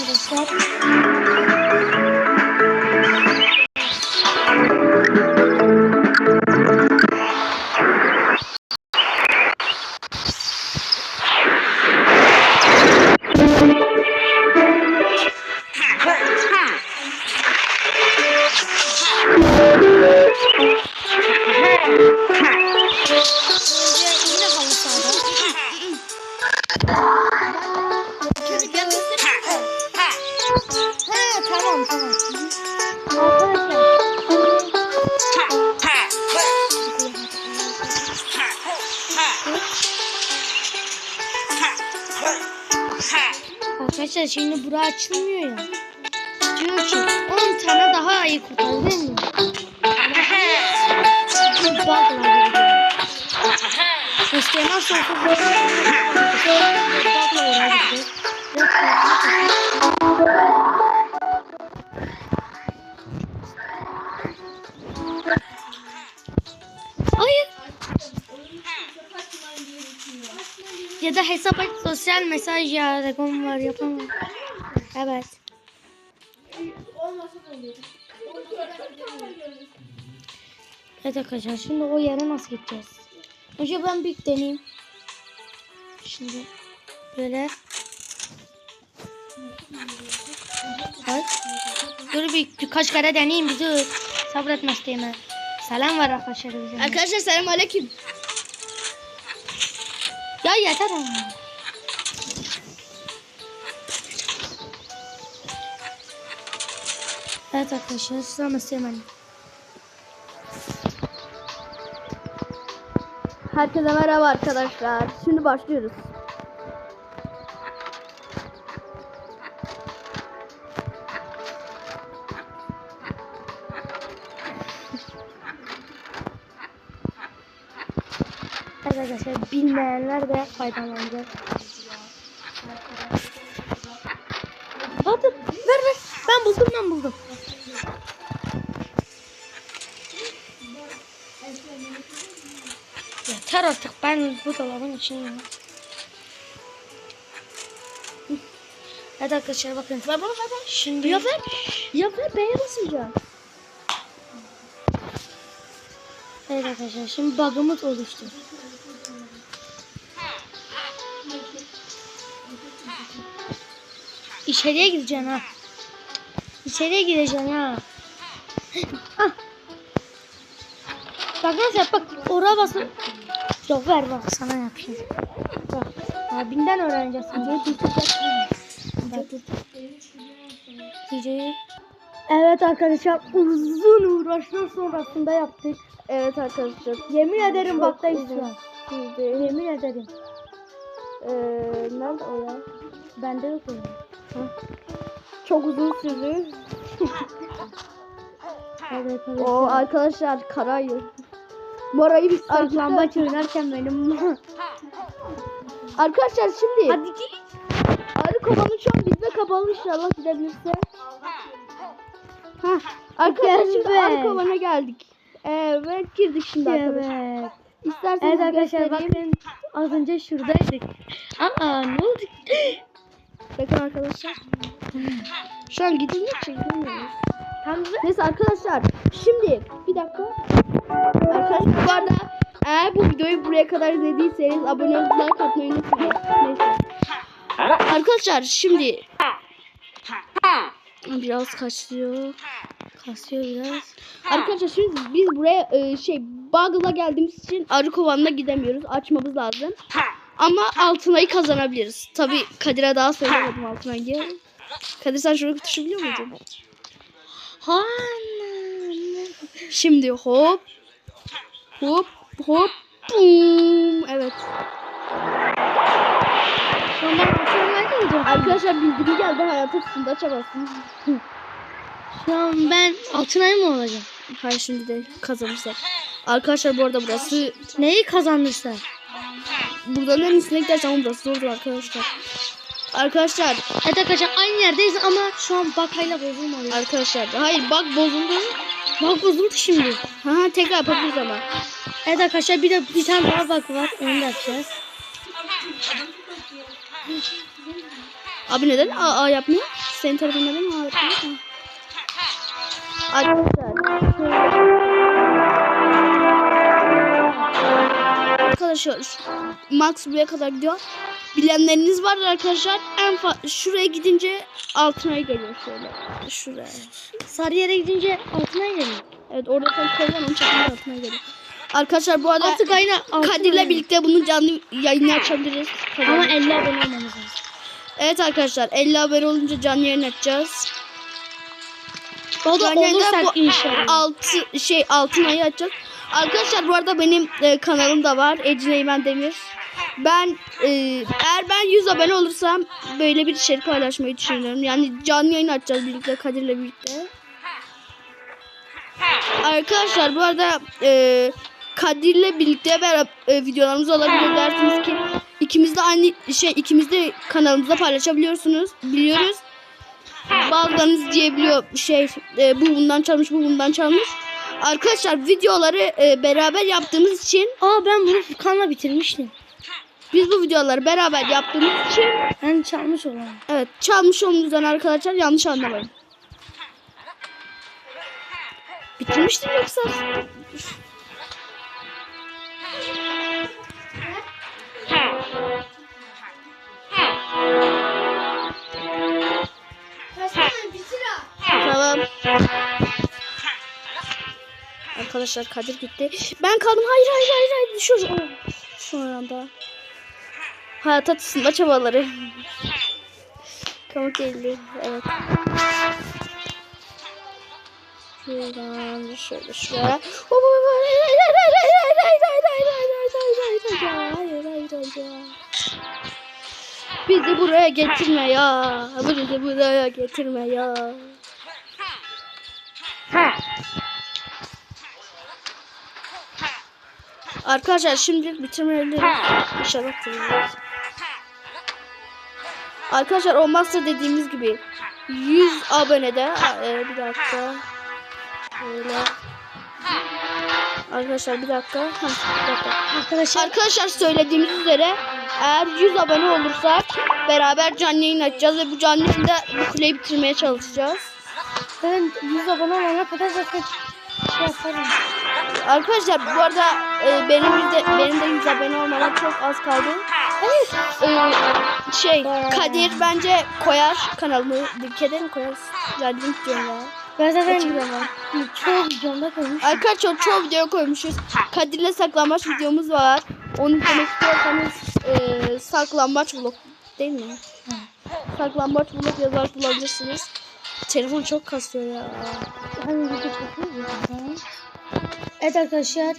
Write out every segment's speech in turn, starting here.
arkadaşlar. Yine Arkadaşlar şimdi bura açılmıyor ya. Diyor ki 10 tane daha ayı kurtar değil mi? Bir bug var burada. İsteyen sonra bug'la uğraşacağız. Hayır. Ya da hesap sosyal mesaj ya Regon var yapamam. Evet. Evet arkadaşlar şimdi o yere nasıl gideceğiz? Önce ben bir deneyeyim. Şimdi böyle. Ay. Dur bir birkaç kere deneyeyim bir dur. Sabretme isteğime. Selam var arkadaşlar. Arkadaşlar selam aleyküm. Ya yeter ama. Evet arkadaşlar sıra hemen. Herkese merhaba arkadaşlar. Şimdi başlıyoruz. Evet arkadaşlar bilmeyenler de faydalanacak. Hadi ver ver. Ben buldum ben buldum. Ben bu dolabın içindeyim. Evet arkadaşlar bakın. Bana ver bana. Şimdi Ya ver. Ya ver B'ye basacağım. Evet arkadaşlar şimdi bug'ımız oluştu. İçeriye gideceksin ha. İçeriye gireceksin ha. ah. Bak nasıl yap bak oraya basın. Yok ver bak sana yapayım. Bak abinden öğreneceksin. Bak dur. Videoyu. Evet arkadaşlar uzun uğraşlar sonrasında yaptık. Evet arkadaşlar. Yemin ederim bak da Yemin ederim. eee nerede o ya? Bende yok öyle. Çok uzun sürdü. Evet evet. O arkadaşlar karayı. Morayı biz Saklambaç oynarken benim. Arkadaşlar şimdi Hadi git. arı kovanı şu an bizde kapalı inşallah gidebilirse. Hah. Arkadaşlar şimdi Evet. arı kovana geldik. Evet girdik şimdi arkadaşlar. Evet. İsterseniz Evet arkadaşlar göstereyim. bakın az önce şuradaydık. Aa ne oldu? Bakın arkadaşlar. Şu an çekemiyoruz. Tam Neyse arkadaşlar şimdi bir dakika. Arkadaşlar bu arada eğer bu videoyu buraya kadar izlediyseniz abone olup like atmayı unutmayın. Neyse. Arkadaşlar şimdi biraz kaçıyor. kasıyor biraz. Arkadaşlar şimdi biz buraya e, şey bug'la geldiğimiz için arı kovanına gidemiyoruz. Açmamız lazım. Ama altınayı kazanabiliriz. Tabi Kadir'e daha söylemedim altınayı. Kadir sen şunu tuşu biliyor muydun? Ha. Şimdi hop hop hop bum. Evet. An ben gidiyorum. Arkadaşlar bildirim geldi hayata üstünde açamazsınız. Şu an ben altın ay mı olacağım? Hayır şimdi de kazanırsak. Arkadaşlar bu arada burası Neyi kazanırsa? buradan en iyisine gidersen burası zordur arkadaşlar. Arkadaşlar Evet arkadaşlar aynı yerdeyiz ama şu an bakayla bozulmadı. arkadaşlar hayır bak bozuldu. Bak bozuldu şimdi. Ha tekrar yapabiliriz ama. Evet arkadaşlar bir de bir tane daha bak var. Onu da yapacağız. Abi neden A, A yapmıyor? senin tarafında değil mi? Harika. Arkadaşlar. Arkadaşlar Max buraya kadar gidiyor. Bilenleriniz vardır arkadaşlar. En şuraya gidince altına geliyor şöyle. Şuraya. Sarı yere gidince altına geliyor. Evet orada tam koy var onun çakında altına geliyor. Arkadaşlar bu arada Artık altına Kadir'le birlikte bunun canlı yayını açabiliriz. Ama 50 abone olmamız lazım. Evet arkadaşlar 50 abone olunca canlı yayın açacağız. O da olursak bu inşallah. altı şey altın ayı açacağız. Arkadaşlar bu arada benim e, kanalım da var. Ecin Eymen Demir. Ben e, eğer ben 100 abone olursam böyle bir içerik paylaşmayı düşünüyorum. Yani canlı yayın açacağız birlikte Kadir'le birlikte. Arkadaşlar bu arada e, Kadir'le birlikte beraber e, videolarımız olabilir dersiniz ki ikimiz de aynı şey ikimiz de kanalımızda paylaşabiliyorsunuz. Biliyoruz. Bazılarınız diyebiliyor şey e, bu bundan çalmış bu bundan çalmış. Arkadaşlar videoları e, beraber yaptığımız için Aa ben bunu Furkan'la bitirmiştim. biz bu videoları beraber yaptığımız için Yani çalmış olan. evet çalmış olduğunuzdan arkadaşlar yanlış anlamayın. Bitirmiştim yoksa. Tamam. Arkadaşlar Kadir gitti. Ben kaldım. Hayır hayır hayır hayır. Düşüyoruz. Oh, Şu anda. Hayata tutunma çabaları. Komik geldi. Evet. Şuradan şöyle şuraya. Bizi buraya getirme ya. Bizi buraya getirme ya. Ha. Arkadaşlar şimdi bitirmeyelim. İnşallah bitireceğiz. Arkadaşlar o master dediğimiz gibi 100 abonede e, bir dakika Böyle. Arkadaşlar bir dakika. Heh, bir dakika. Arkadaşlar Arkadaşlar söylediğimiz üzere eğer 100 abone olursak beraber canlı yayın açacağız ve bu canlı yayında bu kuleyi bitirmeye çalışacağız. ben 100 abone olana kadar zaten şey yaparım. Arkadaşlar bu arada e, benim de benim de 100 abone olmama çok az kaldı. E, şey Kadir bence koyar kanalını linkede mi koyarız? Yani link diyorum ya. Ben zaten çoğu videomda koymuşum. Arkadaşlar çoğu video koymuşuz. Kadir'le saklambaç videomuz var. Onu izlemek istiyorsanız e, saklambaç vlog değil mi? Saklambaç vlog yazar bulabilirsiniz. Telefon çok kasıyor ya. Hani. Evet arkadaşlar.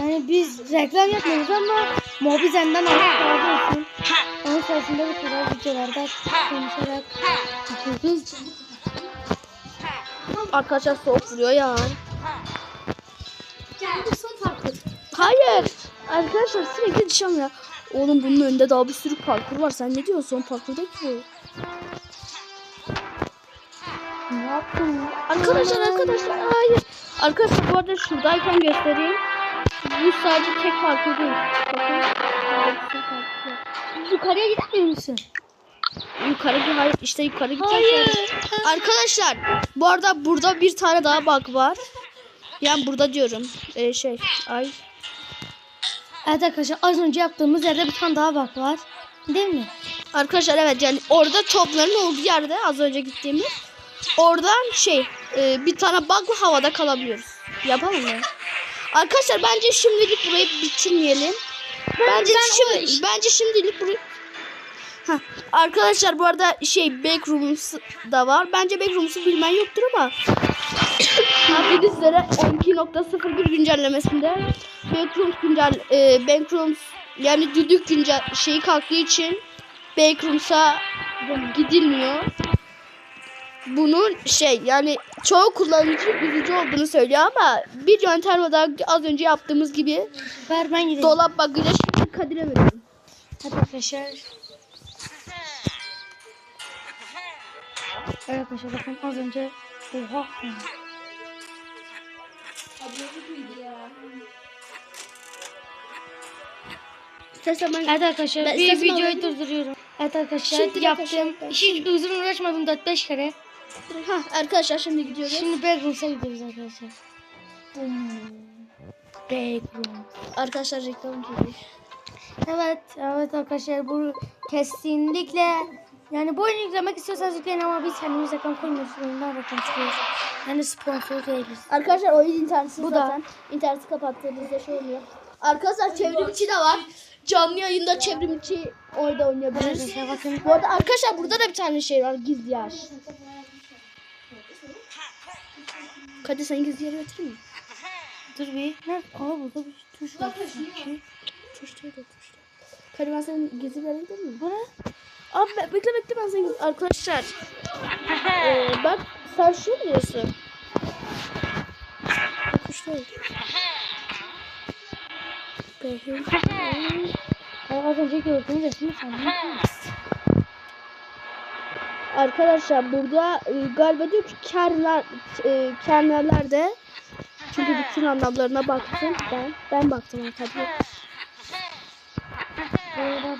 Yani biz reklam yapmıyoruz ama Mobizen'den Allah razı olsun. Onun sayesinde bu kadar videolarda konuşarak yapıyoruz. Arkadaşlar soğuk vuruyor ya. Son. Hayır. Arkadaşlar sürekli dışarı ya. Oğlum bunun önünde daha bir sürü parkur var. Sen ne diyorsun? Parkur değil ki bu. Ne yaptın? Arkadaşlar arkadaşlar hayır. Arkadaşlar bu arada şuradayken göstereyim. Bu sadece tek parkur değil. Bakın. Yukarıya gidemiyor musun? Yukarı bir hayır işte yukarı gideceğiz. Hayır. Arkadaşlar bu arada burada bir tane daha bug var. Yani burada diyorum. Ee, şey ay. Evet arkadaşlar az önce yaptığımız yerde bir tane daha bak var. Değil mi? Arkadaşlar evet yani orada topların olduğu yerde az önce gittiğimiz oradan şey e, bir tane bug'la havada kalabiliyoruz. Yapalım mı? Arkadaşlar bence şimdilik burayı bitirmeyelim. Bence ben şimdi bence şimdilik burayı Hah, arkadaşlar bu arada şey Backrooms da var. Bence Backrooms bilmen yoktur ama bildiğiniz üzere 12.01 güncellemesinde Backrooms güncel e, Backrooms yani düdük güncel şeyi kalktığı için Backrooms'a gidilmiyor. Bunun şey yani çoğu kullanıcı üzücü olduğunu söylüyor ama bir yöntem daha az önce yaptığımız gibi Ver ben gideyim. dolap bug'ıyla şimdi Kadir'e veriyorum. Hadi arkadaşlar. Evet arkadaşlar bakın az önce oha. İstersen ben... Evet arkadaşlar Ben bir videoyu alabilirim. durduruyorum. Evet arkadaşlar Şimdi yaptım. Hiç uzun uğraşmadım 4-5 kere. Ha, arkadaşlar şimdi gidiyoruz. Şimdi Backrooms'a gidiyoruz arkadaşlar. Backroom. Arkadaşlar reklam geliyor. Evet, evet arkadaşlar bu kesinlikle yani bu oyunu yüklemek istiyorsanız yükleyin ama biz kendimiz reklam koymuyoruz. Oyundan reklam çıkıyoruz. Yani sponsor değiliz. Arkadaşlar oyun internetsiz Bu da. zaten. İnterneti kapattığınızda şey oluyor. Arkadaşlar çevrim içi de var. Canlı yayında çevrim içi orada oynayabiliriz. Arkadaşlar bakın. Bu arada arkadaşlar burada da bir tane şey var gizli yer. Kadir sen gizli yere götürür mü? Dur bir. Ne? Aa burada bir tuş var. sanki. Tuşta da tuşta. Kadir ben senin gizli yere gidelim mi? Bu ne? Abi be- bekle bekle ben senin arkadaşlar. ee, bak sen şu diyorsun. Bak tuşta. Behir. Ay, az önce gördüğüm resmi sandım. Arkadaşlar burada e, galiba diyor ki kerner, e, kernerlerde çünkü bütün anlamlarına baktım ben. Ben baktım tabii.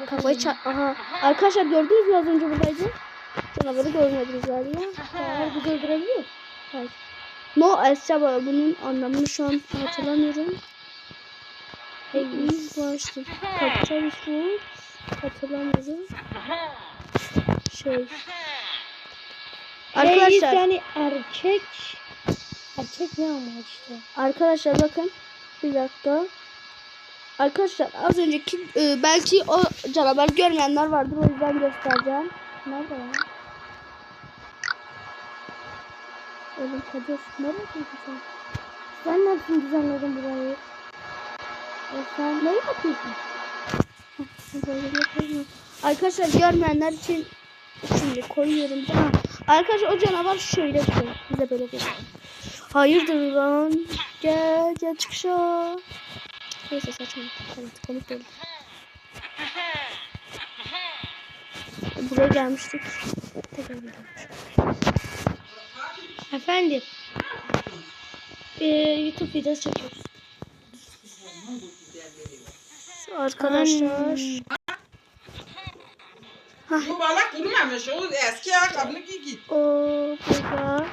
Kafayı çat... Aha. Arkadaşlar gördünüz mü az önce buradaydı? Canavarı görmediniz galiba. Aa, bu öldürebiliyor. Hayır. No Esaba bunun anlamını şu an hatırlamıyorum. Hey, başladı. Kapital Food. Hatırlamıyorum. Şey. Arkadaşlar, yani erkek. Erkek ne ama işte. arkadaşlar bakın. Bir dakika. Arkadaşlar az önceki e, belki o canavar görmeyenler vardır o yüzden göstereceğim. Nerede ya? Oğlum Kadir gidiyorsun sen? Sen nasıl düzenledin burayı? E, sen ne yapıyorsun? Arkadaşlar görmeyenler için şimdi koyuyorum Arkadaşlar o canavar şöyle bir şey. Bize böyle bir Hayırdır lan? Gel gel çık aşağı. Neyse saçma. Evet komik oldu. Buraya gelmiştik. Tekrar bir Efendim. Ee, YouTube videosu çekiyoruz. Arkadaşlar. Bu balık kurumamış. O eski ayakkabını giy git. O burada.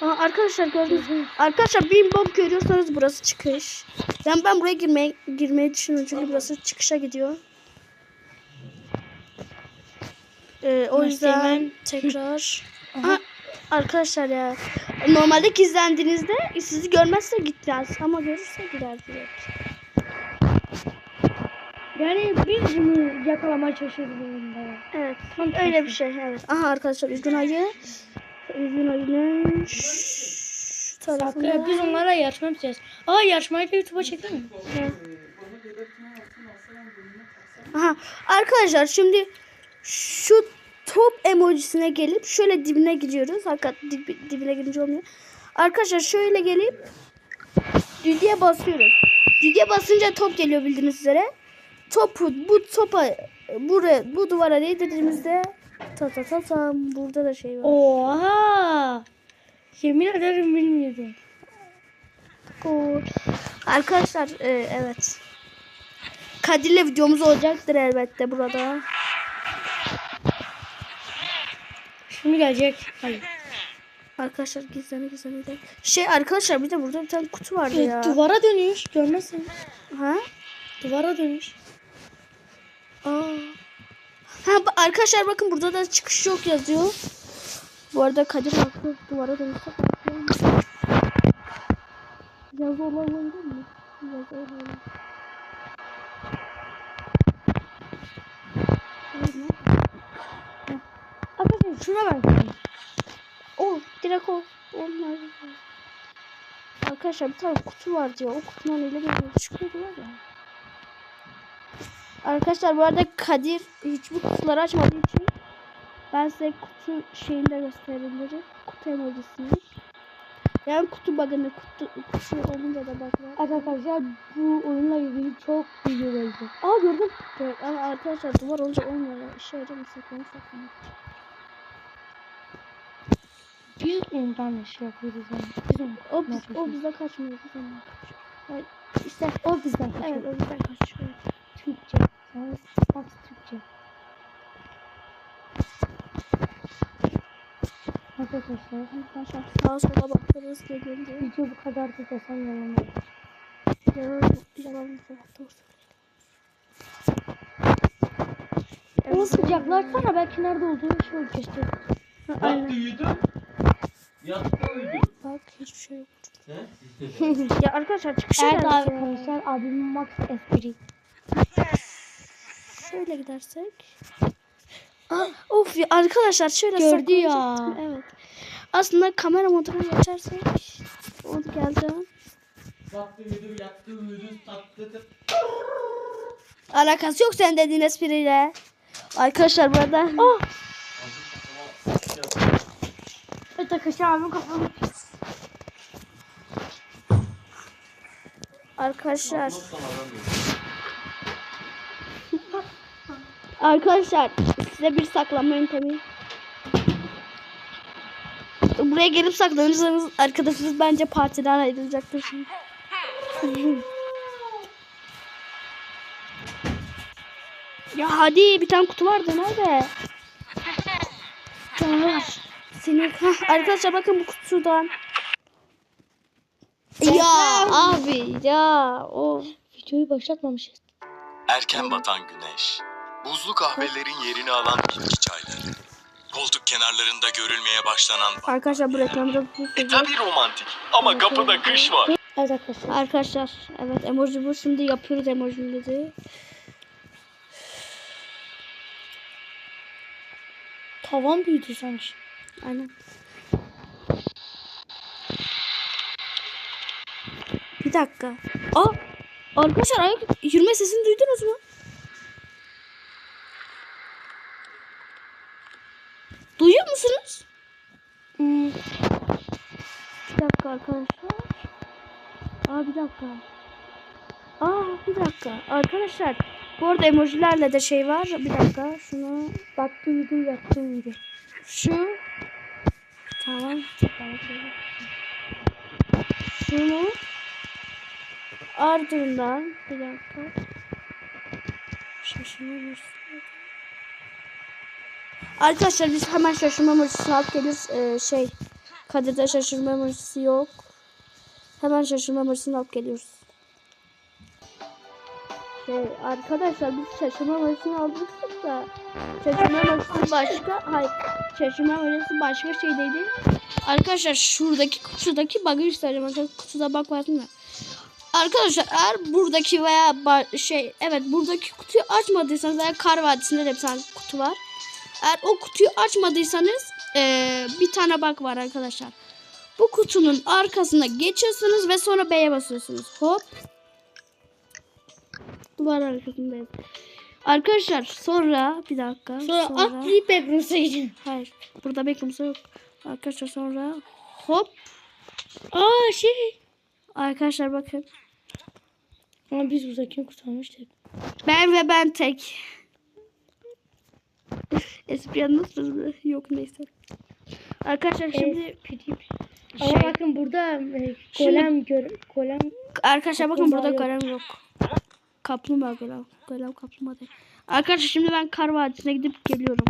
Aa, arkadaşlar gördünüz mü? Arkadaşlar bir bomb görüyorsanız burası çıkış. Yani ben buraya girmeye girmeyi düşünüyorum çünkü burası çıkışa gidiyor. Ee, o yüzden tekrar. Aa, arkadaşlar ya normalde gizlendiğinizde sizi görmezse gitmez ama görürse gider direkt. Yani biz bunu yakalamaya çalışıyoruz bu oyunda. ya. Evet. Tam Öyle bir şey evet. Aha arkadaşlar üzgün ayı. Üzgün ayının şu tarafında. Ee, biz onlara yarışma yapacağız. Aa yarışmayı da YouTube'a çekelim? Aha arkadaşlar şimdi şu top emojisine gelip şöyle dibine gidiyoruz. Hakikat dib- dibine girince olmuyor. Arkadaşlar şöyle gelip düdüğe basıyoruz. Düdüğe basınca top geliyor bildiğiniz üzere. Topu bu topa buraya bu duvara değdirdiğimizde ta ta ta tam burada da şey var. Oha! Yemin ederim bilmiyordum. Oo. Arkadaşlar e, evet. Kadir'le videomuz olacaktır elbette burada. Şimdi gelecek. Hayır. Arkadaşlar gizlene gizlene gidelim. Şey arkadaşlar bir de burada bir tane kutu vardı ya. Evet, duvara dönüyor. Görmezsin. Ha? Duvara dönüyor. Aa. Ha arkadaşlar bakın burada da çıkış yok yazıyor. Bu arada Kadir haklı duvara dönüşse. Yazı olabilir mi? Yazı ne? Arkadaşlar şuna bak. O direkt o. Onlar. Arkadaşlar bir tane kutu var diyor. O kutunun öyle bir çıkıyordu var ya. Arkadaşlar bu arada Kadir hiçbir kutuları açmadığı için ben size kutu şeyini de gösterebilirim. Kutu emojisini. Yani kutu bug'ını kutu, kutu olunca da bug var. Arkadaşlar bu oyunla ilgili çok video gelecek. Aa gördüm. Evet, ama arkadaşlar duvar olunca olmuyor. ya. İşe yaramasın. Onu sakın. Biz ondan şey yapıyoruz yani. Biz onu O, biz, o bize kaçmıyor. Biz ondan kaçıyoruz. Hayır, İşte O bizden kaçıyor. evet o yüzden kaçıyor. Türkçe. Sans, sans Türkçe. Arkadaşlar Arkadaşlar sağa sola bakıyoruz dediğimde. video bu kadar da desem yalan olur. Yalan, yalan doğru. Onu sıcaklarsana belki nerede olduğunu şey gösterir. Aynen. uyudun? Yattı uyudun. Bak hiçbir şey yok. Ya arkadaşlar çıkışa Evet geldik ya. arkadaşlar abimin max espri. Şöyle gidersek. Aa, of ya arkadaşlar şöyle Gördü ya. Evet. Aslında kamera moduna geçersek. O geldi. Yattı uyudu, yattı uyudu, tattı tıp. Alakası yok sen dediğin espriyle. Arkadaşlar burada. Oh! Evet arkadaşlar abimin kafamı Arkadaşlar. Arkadaşlar size bir saklanma yöntemi. Buraya gelip saklanırsanız arkadaşınız bence partiden ayrılacaktır şimdi. ya hadi bir tane kutu vardı nerede? Canavar. Seni Hah, arkadaşlar bakın bu kutudan. Ya abi ya o videoyu başlatmamışız. Erken batan güneş, buzlu kahvelerin yerini alan bitki çayları, koltuk kenarlarında görülmeye başlanan... arkadaşlar bu reklamda E tabi romantik ama kapıda kış var. Evet arkadaşlar. Arkadaşlar evet emoji bu şimdi yapıyoruz emojileri. Tavan büyüdü sanki. Aynen. Bir dakika. Aa! Arkadaşlar ayak yürüme sesini duydunuz mu? Duyuyor musunuz? Hmm. Bir dakika arkadaşlar. Aa bir dakika. Aa bir dakika. Arkadaşlar bu arada emojilerle de şey var. Bir dakika şunu Baktı uyudu yattı uyudu. şu tamam. Şunu ardından bir dakika. Şaşırma emojisi. Arkadaşlar biz hemen şaşırma emojisini alıp geliyoruz. Ee, şey Kadir'de şaşırma emojisi yok. Hemen şaşırma emojisini alıp geliyoruz. Şey, arkadaşlar biz şaşırma emojisini almıştık da şaşırma emojisi başka hayır şaşırma emojisi başka şeydeydi. Arkadaşlar şuradaki kutudaki bug'ı göstereceğim. Arkadaşlar kutuda bug var mı? Arkadaşlar eğer buradaki veya şey evet buradaki kutuyu açmadıysanız veya kar vadisinde de bir tane kutu var. Eğer o kutuyu açmadıysanız eee, bir tane bug var arkadaşlar. Bu kutunun arkasına geçiyorsunuz ve sonra B'ye basıyorsunuz. Hop. Duvar arkasındayız. Arkadaşlar sonra bir dakika. Sonra, atlayıp Backrooms'a gidin. Hayır. Burada backroom'sa yok. Arkadaşlar sonra hop. Aa şey. Arkadaşlar bakın. Ama biz buradakini kurtarmıştık. Ben ve ben tek. Espri anlatırız Yok neyse. Arkadaşlar şimdi Ama şey, bakın burada e, golem gör golem arkadaşlar bakın burada yok. golem yok. Kaplumbağa golem. Golem kaplumbağa değil. Arkadaşlar şimdi ben kar vadisine gidip geliyorum.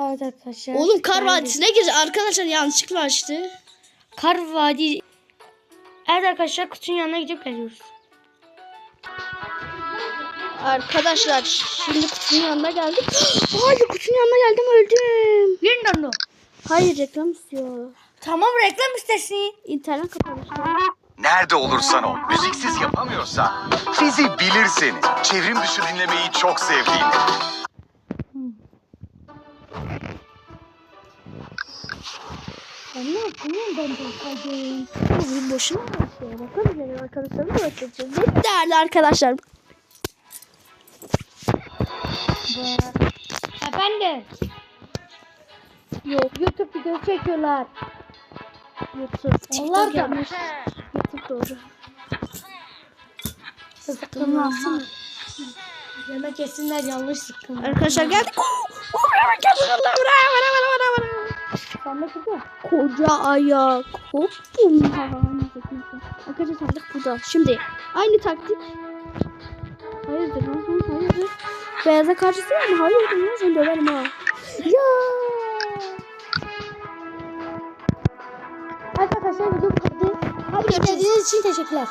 Evet arkadaşlar. Oğlum kar vadisine gir. Arkadaşlar yanlışlıkla açtı. Kar vadi. Evet arkadaşlar kutunun yanına gidip geliyoruz. Arkadaşlar şimdi kutunun yanına geldik. Hayır kutunun yanına geldim öldüm. Yeniden o. Hayır reklam istiyor. Tamam reklam istesin. İnternet kapalı. Nerede olursan ol, müziksiz yapamıyorsan bizi bilirsin. Çevrim dışı dinlemeyi çok sevdiğini. Ben ne yapayım ben bakayım. Oyun boşuna mı açıyor? Benim arkadaşlarım da açacağız. Ne değerli arkadaşlar. Efendim. Yok YouTube video çekiyorlar. YouTube. Onlar da. yapmış. YouTube doğru. Sıkkınlansın. Yemek yesinler yanlış sıkkın. Arkadaşlar geldik. Hemen geldik. Allah, bravo, bravo, bravo, bravo. Sen de kızım. Koca ayak. Hop. Arkadaşlar sandık burada. Şimdi aynı taktik. Hayırdır lan? Hayırdır? Beyaza karşısı mı? Hayırdır lan? Sen döverim ha. Ya. Arkadaşlar video bitti. Hadi izlediğiniz için teşekkürler.